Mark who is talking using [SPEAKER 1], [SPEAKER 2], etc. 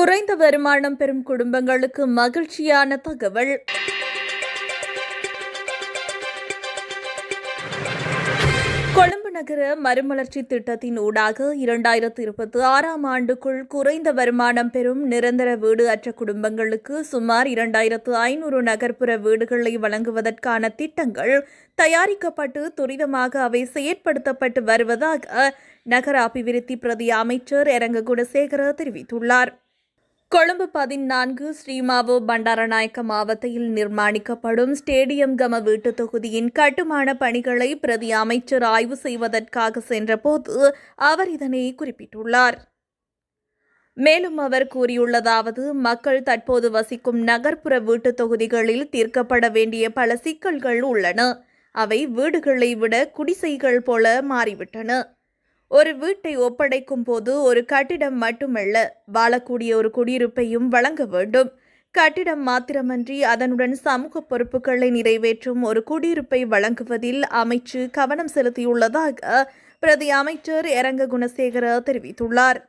[SPEAKER 1] குறைந்த வருமானம் பெறும் குடும்பங்களுக்கு மகிழ்ச்சியான தகவல். கொழும்பு நகர மறுமலர்ச்சி திட்டத்தின் ஊடாக இரண்டாயிரத்து இருபத்தி ஆறாம் ஆண்டுக்குள் குறைந்த வருமானம் பெறும் நிரந்தர வீடு அற்ற குடும்பங்களுக்கு சுமார் இரண்டாயிரத்து ஐநூறு நகர்ப்புற வீடுகளை வழங்குவதற்கான திட்டங்கள் தயாரிக்கப்பட்டு துரிதமாக அவை செயற்படுத்தப்பட்டு வருவதாக நகர அபிவிருத்தி பிரதி அமைச்சர் எரங்க குணசேகர தெரிவித்துள்ளார். கொழும்பு பதினான்கு ஸ்ரீமாவோ பண்டாரநாயக்க மாவட்டத்தில் நிர்மாணிக்கப்படும் ஸ்டேடியம் கம வீட்டு தொகுதியின் கட்டுமான பணிகளை பிரதி அமைச்சர் ஆய்வு செய்வதற்காக சென்றபோது அவர் இதனை குறிப்பிட்டுள்ளார். மேலும் அவர் கூறியுள்ளதாவது மக்கள் தற்போது வசிக்கும் நகர்ப்புற வீட்டுத் தொகுதிகளில் தீர்க்கப்பட வேண்டிய பல சிக்கல்கள் உள்ளன. அவை வீடுகளை விட குடிசைகள் போல மாறிவிட்டன. ஒரு வீட்டை ஒப்படைக்கும் போது ஒரு கட்டிடம் மட்டுமல்ல வாழக்கூடிய ஒரு குடியிருப்பையும் வழங்க வேண்டும். கட்டிடம் மாத்திரமன்றி அதனுடன் சமூக பொறுப்புகளை நிறைவேற்றும் ஒரு குடியிருப்பை வழங்குவதில் அமைச்சு கவனம் செலுத்தியுள்ளதாக பிரதி அமைச்சர் எரங்க குணசேகர தெரிவித்துள்ளார்.